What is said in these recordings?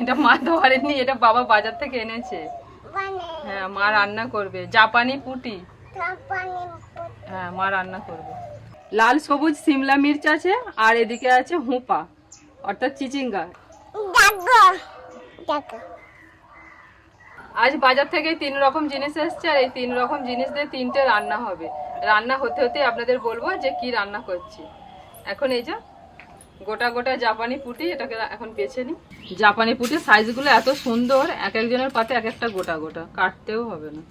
এটা মা ধরেনি এটা বাবা বাজার থেকে এনেছে। হ্যাঁ মা রান্না করবে। জাপানি পুটি। হ্যাঁ মা রান্না করবে। লাল সবুজ সিমলা মির্চ আছে আর এদিকে আছে হুপা অর্থাৎ চিচিঙ্গা। আজ বাজার থেকে তিন রকম জিনিস এসছে আর এই তিন রকম জিনিস দিয়ে তিনটে রান্না হবে। রান্না হতে হতে আপনাদের বলব যে কি রান্না করছি। এখন এই যে গোটা গোটা জাপানি পুটি, এটাকে এখন বেছে নি জাপানি পুটির সাইজগুলো এত সুন্দর, এক একজনের পাতে এক একটা গোটা গোটা, কাটতেও হবে না।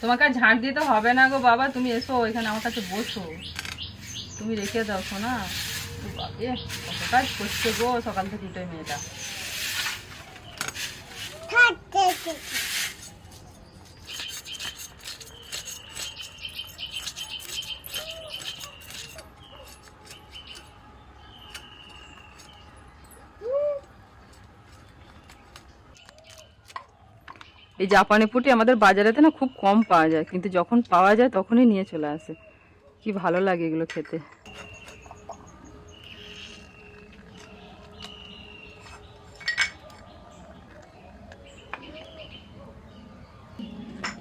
তোমাকে ঝাঁট দিতে হবে না গো বাবা, তুমি এসো, এখানে আমার কাছে বসো। তুমি রেখে দাও শোনা কত কাজ করছে গো সকাল থেকে উঠে মেয়েটা। এই জাপানি পুটি আমাদের বাজারেতে না খুব কম পাওয়া যায়, কিন্তু যখন পাওয়া যায় তখনই নিয়ে চলে আসে। কি ভালো লাগে এগুলো খেতে।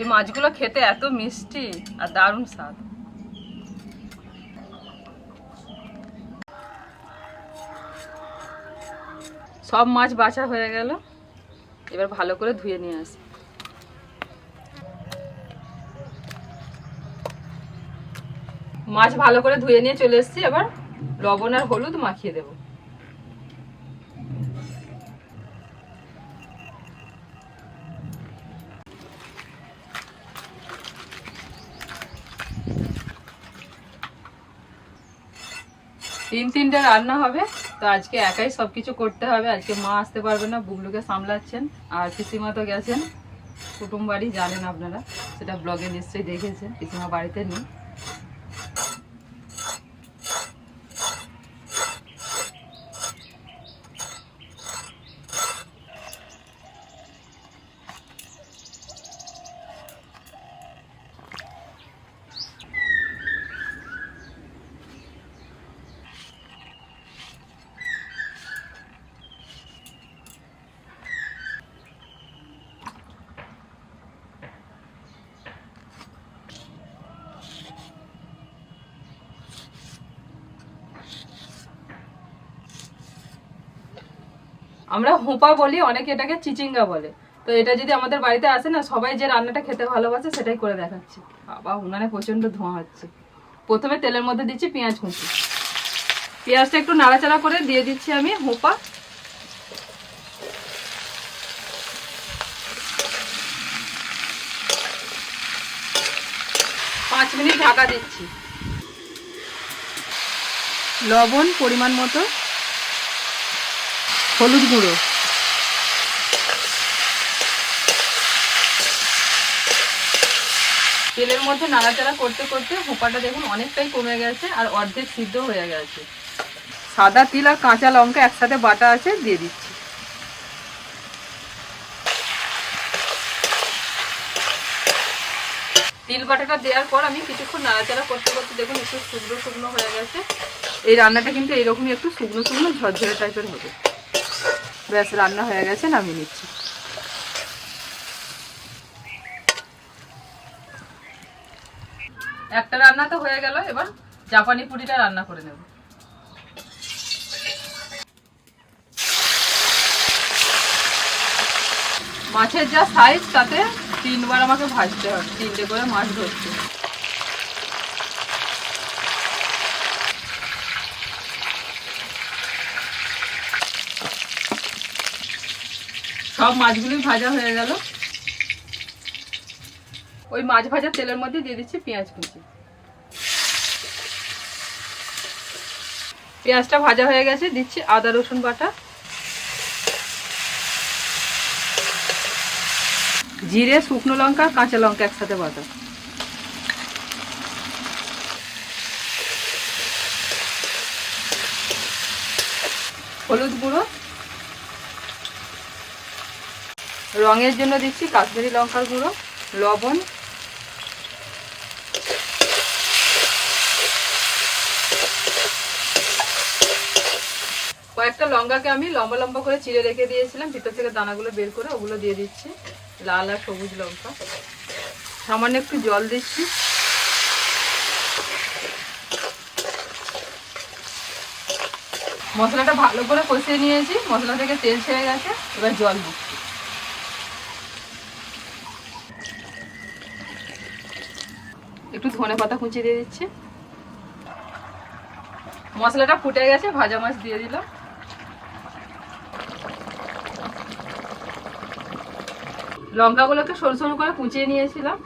এই মাছগুলো খেতে এত মিষ্টি আর দারুণ স্বাদ। সব মাছ বাছা হয়ে গেল। এবার ভালো করে ধুয়ে নিয়ে আসি। মাছ ভালো করে ধুয়ে নিয়ে চলে এসেছি। এবার লবণ আর হলুদ মাখিয়ে দেব। তিন তিনটে রান্না হবে, তো আজকে একাই সবকিছু করতে হবে। আজকে মা আসতে পারবে না, বুবলুকে সামলাচ্ছেন, আর পিসিমা তো গেছেন। কুটুম বাড়ি জানেন আপনারা, সেটা ব্লগে নিশ্চয়ই দেখেছেন, পিসিমা বাড়িতে নেই। আমরা হোপা বলি, অনেকে এটাকে চিচিঙ্গা বলে। তো এটা যদি আমাদের বাড়িতে আসে না, সবাই যে রান্নাটা খেতে ভালোবাসে, সেটাই করে দেখাচ্ছি। বাবা, উনানে প্রচণ্ড ধোঁয়া হচ্ছে। প্রথমে তেলের মধ্যে দিচ্ছি পেঁয়াজ কুচি। পেঁয়াজটা একটু নাড়াচাড়া করে দিয়ে দিচ্ছি আমি হোপা। পাঁচ মিনিট ঢাকা দিচ্ছি। লবণ পরিমাণ মতো। হলুদ গুঁড়ো। তেলের মধ্যে নাড়াচাড়া করতে করতে হোপাটা দেখুন অনেকটাই কমে গেছে আর অর্ধেক সিদ্ধ হয়ে গেছে। সাদা তিল আর কাঁচা লঙ্কা একসাথে বাটা আছে, দিয়ে দিচ্ছি। তিল বাটাটা দেওয়ার পর আমি কিছুক্ষণ নাড়াচাড়া করতে করতে দেখুন একটু শুকনো শুকনো হয়ে গেছে। এই রান্নাটা কিন্তু এইরকমই একটু শুকনো শুকনো ঝরঝরে টাইপের হবে। ব্যাস, রান্না হয়ে গেছে, নামিয়ে নিচ্ছি। একটা রান্না তো হয়ে গেল, এবার জাপানি পুরিটা রান্না করে নেব। মাছের যা সাইজ তাতে তিনবার আমাকে ভাজতে হবে তিনটে করে মাছ ধরছে সব মাছগুলি ভাজা হয়ে গেল। ওই মাছ ভাজা তেলের মধ্যে দিয়ে দিচ্ছি পেঁয়াজ কুচি। পেঁয়াজটা ভাজা হয়ে গেছে, দিচ্ছি আদা, রসুন বাটা। জিরে, শুকনো লঙ্কা, কাঁচা লঙ্কা একসাথে বাটা। হলুদ গুঁড়ো রঙের জন্য দিচ্ছি কাশ্মীরি লঙ্কার গুঁড়ো, লবণ। কয়েকটা লঙ্কাকে আমি লম্বা লম্বা করে চিড়ে রেখে দিয়েছিলাম, ভিতর থেকে দানাগুলো বের করে ওগুলো দিয়ে দিচ্ছি, লাল আর সবুজ লঙ্কা। সামান্য একটু জল দিচ্ছি। মশলাটা ভালো করে কষিয়ে নিয়েছি, মশলা থেকে তেল ছেড়ে গেছে, এবার জল দিচ্ছি। একটু ধনে পাতা কুচিয়ে দিয়ে দিচ্ছি। মশলাটা ফুটে গেছে, ভাজা মাছ দিয়ে দিলাম। লঙ্কাগুলোকে সরু সরু করে কুচিয়ে নিয়েছিলাম।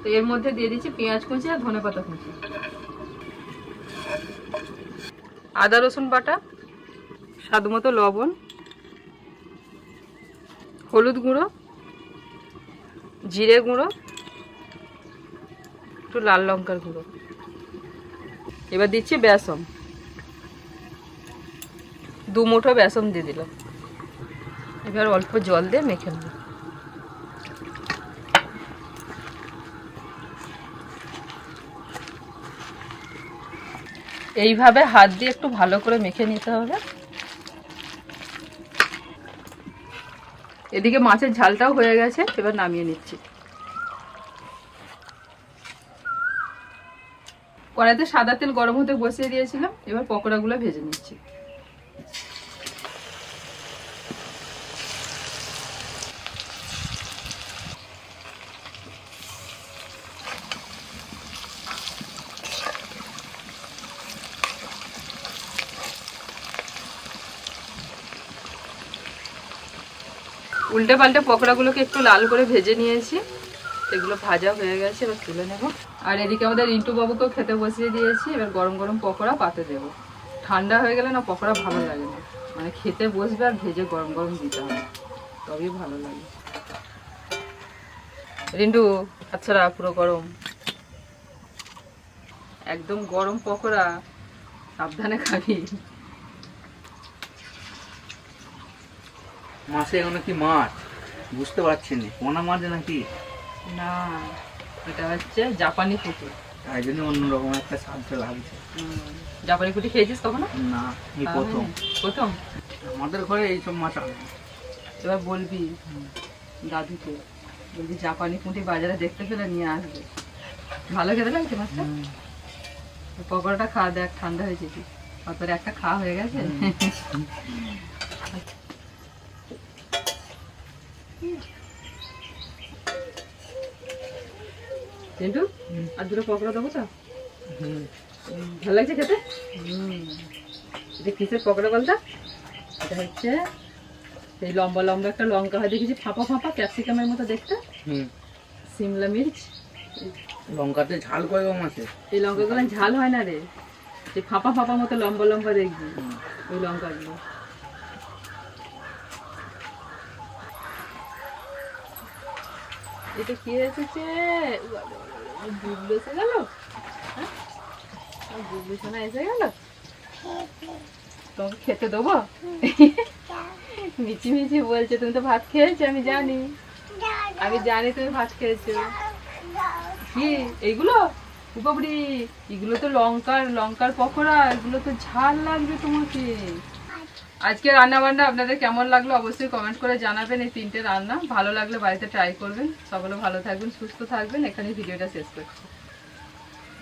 তো এর মধ্যে দিয়ে দিচ্ছি পেঁয়াজ কুচি আর ধনে পাতা কুচি। আদা, রসুন বাটা, স্বাদ মতো লবণ, হলুদ গুঁড়ো, জিরে গুঁড়ো একটু লাল লঙ্কার গুঁড়ো। এবার দিচ্ছি বেসন। দু মুঠো বেসন দিয়ে দিলাম। এবার অল্প জল দিয়ে মেখে নেব। এইভাবে হাত দিয়ে একটু ভালো করে মেখে নিতে হবে। এদিকে মাছের ঝালটাও হয়ে গেছে, এবার নামিয়ে নিচ্ছি। কড়াইতে সাদা তেল গরম হতে বসিয়ে দিয়েছিলাম, এবার পকোড়াগুলো ভেজে নিচ্ছি। উল্টে পাল্টে পকোড়াগুলোকে একটু লাল করে ভেজে নিয়েছি। এগুলো ভাজা হয়ে গেছে, এবার তুলে নেব। আর এদিকে আমাদের রিন্টু বাবুকেও খেতে বসিয়ে দিয়েছি এবার গরম গরম পকোড়া পাতে দেবো। ঠান্ডা হয়ে গেলে না পকোড়া ভালো লাগে না। মানে খেতে বসবে আর ভেজে গরম গরম দিতে হবে। তবেই ভালো লাগে। রিন্টু আচ্ছা পুরো গরম। একদম গরম পকোড়া সাবধানে খাবি। মাছে এগুলো কি মাছ? বুঝতে পারছি না। পোনা মাছ নাকি? না। এটা হচ্ছে জাপানি পুকুর তাই জন্য অন্যরকম একটা লাগছে। জাপানি পুটি খেয়েছিস কখনো? না এই প্রথম। প্রথম? আমাদের ঘরে এইসব মাছ আনে। এবার বলবি দাদুকে বলবি জাপানি পুঁটি বাজারে দেখতে পেলে নিয়ে আসবে। ভালো খেতে লাগছে মাছটা? পকোড়াটা খাওয়া দেখ ঠান্ডা হয়েছে কি তারপরে একটা খাওয়া হয়ে গেছে? চিন্টু আর দুটো পকোড়া দেবো তো। হুম। ভালো লাগছে খেতে? এটা কিসের পকোড়া বলতো? এটা হচ্ছে এই লম্বা লম্বা একটা লঙ্কা হয়। দেখেছি ফাঁপা ফাঁপা ক্যাপসিকামের মতো দেখতে। হুম। সিমলা মির্চ। লঙ্কাতে ঝাল করে মাছে এই লঙ্কাগুলো ঝাল হয় না রে। যে ফাঁপা ফাঁপা মতো লম্বা লম্বা দেখবি। ওই লঙ্কাগুলো। এটা কি এসেছে বুবলু এসে গেল। হ্যাঁ? বুবলু সোনা এসে গেল। তোমাকে খেতে দেবো? মিচি মিচি বলছে, তুমি তো ভাত খেয়েছো, আমি জানি। আমি জানি তুমি ভাত খেয়েছো। কি? এইগুলো? উপবড়ি? এগুলো তো লঙ্কার লঙ্কার পকোড়া, এগুলো তো ঝাল লাগবে তোমাকে। আজকে রান্না বান্না আপনাদের কেমন লাগল অবশ্যই কমেন্ট করে জানাবেন এই তিনটে রান্না। ভালো লাগলে বাড়িতে ট্রাই করবেন। সকলে ভালো থাকবেন, সুস্থ থাকবেন। এখানে ভিডিওটা শেষ করছি।